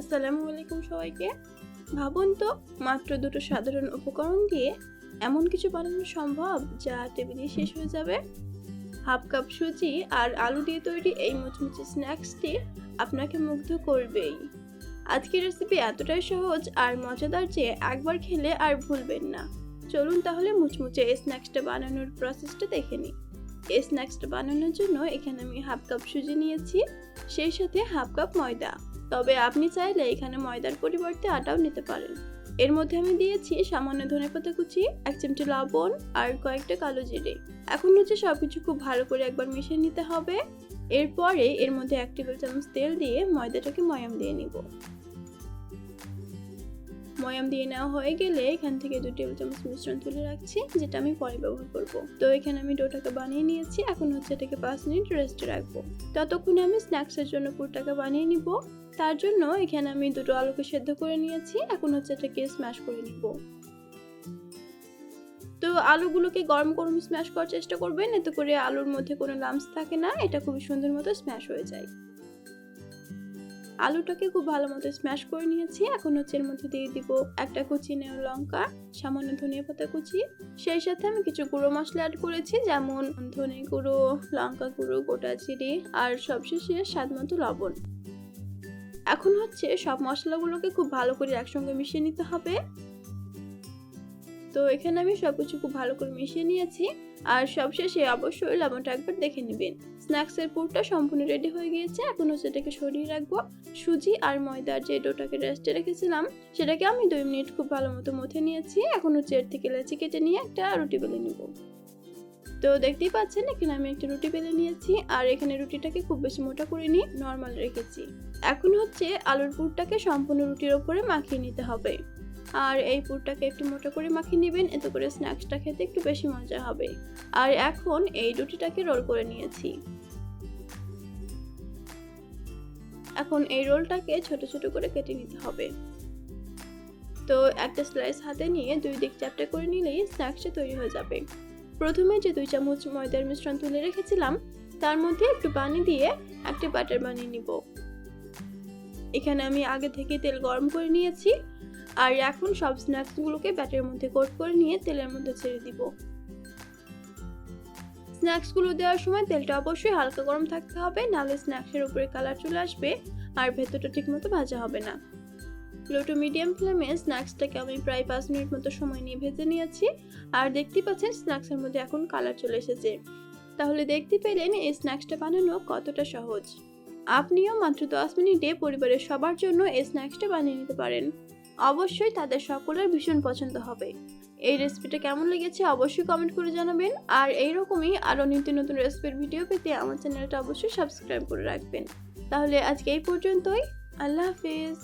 আসসালামু আলাইকুম সবাইকে। ভাবুন তো, মাত্র দুটো সাধারণ উপকরণ দিয়ে এমন কিছু বানানো সম্ভব যা টেবিলে শেষ হয়ে যাবে? হাফ কাপ সুজি আর আলু দিয়ে তৈরি এই মুচমুচে স্ন্যাক্সটি আপনাকে মুগ্ধ করবেই। আজকের রেসিপি এতটাই সহজ আর মজাদার যে একবার খেলে আর ভুলবেন না। চলুন তাহলে মুচমুচে এই স্ন্যাক্সটা বানানোর প্রসেসটা দেখে নিই। এই স্ন্যাক্সটা বানানোর জন্য এখানে আমি হাফ কাপ সুজি নিয়েছি, সেই সাথে হাফ কাপ ময়দা। তবে আপনি চাইলে এখানে ময়দার পরিবর্তে আটাও নিতে পারেন। এর মধ্যে আমি দিয়েছি সামান্য ধনেপাতা কুচি, এক চিমটি লবণ আর কয়েকটা কালো জিরে। এখন হচ্ছে সব কিছু খুব ভালো করে একবার মিশিয়ে নিতে হবে। এরপরে এর মধ্যে এক টেবিল চামচ তেল দিয়ে ময়দাটাকে ময়াম দিয়ে নিব। ময়াম দিয়ে নেওয়া হয়ে গেলে এখান থেকে দু টেবিল চামচ মিশ্রণ তুলে রাখছি, যেটা আমি পরে ব্যবহার করব। তো এখানে আমি ডোটাকে বানিয়ে নিয়েছি, এখন হচ্ছে এটাকে পাঁচ মিনিট রেস্টে রাখব। ততক্ষণে আমি স্ন্যাক্সের জন্য পুরটাকে বানিয়ে নিব। তার জন্য এখানে আমি দুটো আলুকে সেদ্ধ করে নিয়েছি, এখন হচ্ছে এটাকে স্ম্যাশ করে নিব। তো আলুগুলোকে গরম গরম স্ম্যাশ করার চেষ্টা করবেন, এতে করে আলুর মধ্যে কোনো লামস থাকে না, এটা খুবই সুন্দর মতো স্ম্যাশ হয়ে যায়। আলুটাকে খুব ভালো মতো স্ম্যাশ করে নিয়েছি। এখন হচ্ছে এর মধ্যে দিয়ে দিব একটা কুচি নেওয়া লঙ্কা, সামান্য ধনিয়া পাতা কুচি। সেই সাথে আমি কিছু গুঁড়ো মশলা অ্যাড করেছি, যেমন ধনে গুঁড়ো, লঙ্কা গুঁড়ো, গোটা জিরে আর সবশেষে স্বাদ মতো লবণ। এখন হচ্ছে সব মশলাগুলোকে খুব ভালো করে একসঙ্গে মিশিয়ে নিতে হবে। তো এখানে আমি সবকিছু খুব ভালো করে মিশিয়ে নিয়েছি। আর সবশেষে অবশ্যই লবণটা একবার দেখে নেবেন। স্ন্যাক্সের পুরটা সম্পূর্ণ রেডি হয়ে গিয়েছে। এখন এটাকে সরিয়ে রাখব। সুজি আর ময়দার যে ডোটাকে রেস্টে রেখেছিলাম, সেটাকে আমি দুই মিনিট খুব ভালো মতো মথে নিয়েছি। এখন হচ্ছে এর থেকে লেচি কেটে নিয়ে একটা রুটি বেলে নিব। তো দেখতেই পাচ্ছেন, এখানে আমি একটা রুটি বেলে নিয়েছি। আর এখানে রুটিটাকে খুব বেশি মোটা করে নিয়ে নর্মাল রেখেছি। এখন হচ্ছে আলুর পুরটাকে সম্পূর্ণ রুটির ওপরে মাখিয়ে নিতে হবে। আর এই পুরটাকে একটু মোটা করে মাখিয়ে নেবেন, এতে করে স্ন্যাক্সটা খেতে একটু বেশি মজা হবে। আর এখন এই রুটিটাকে রোল করে নিয়েছি। এখন এই রোলটাকে ছোট ছোট করে কেটে নিতে হবে। তো একটা স্লাইস হাতে নিয়ে দুই দিক চ্যাপটা করে নিলেই স্ন্যাক্সটা তৈরি হয়ে যাবে। প্রথমে যে দুই চামচ ময়দার মিশ্রণ তুলে রেখেছিলাম, তার মধ্যে একটু পানি দিয়ে একটা বাটার বানিয়ে নিব। এখানে আমি আগে থেকে তেল গরম করে নিয়েছি, আর এখন সব স্ন্যাক্সগুলোকে ব্যাটের মধ্যে কোট করে নিয়ে তেলের মধ্যে ছেড়ে দিব। স্ন্যাক্সগুলো দেওয়ার সময় তেলটা অবশ্যই হালকা গরম থাকতে হবে, নাহলে স্ন্যাক্সের উপরে কালার চলে আসবে আর ভেতরটা ঠিকমতো ভাজা হবে না। লো টু মিডিয়াম ফ্লেমে স্ন্যাক্সটাকে আমি প্রায় পাঁচ মিনিট মতো সময় নিয়ে ভেজে নিয়েছি আর দেখতে পাচ্ছেন স্ন্যাক্সের মধ্যে এখন কালার চলে এসেছে। তাহলে দেখতে পেলেন এই স্ন্যাক্সটা বানানো কতটা সহজ। আপনিও মাত্র দশ মিনিটে পরিবারের সবার জন্য এই স্ন্যাক্সটা বানিয়ে নিতে পারেন। অবশ্যই তাদের সকলের ভীষণ পছন্দ হবে। এই রেসিপিটা কেমন লেগেছে অবশ্যই কমেন্ট করে জানাবেন। আর এইরকমই আরও নিত্য নতুন রেসিপির ভিডিও পেতে আমার চ্যানেলটা অবশ্যই সাবস্ক্রাইব করে রাখবেন। তাহলে আজকে এই পর্যন্তই। আল্লাহ হাফিজ।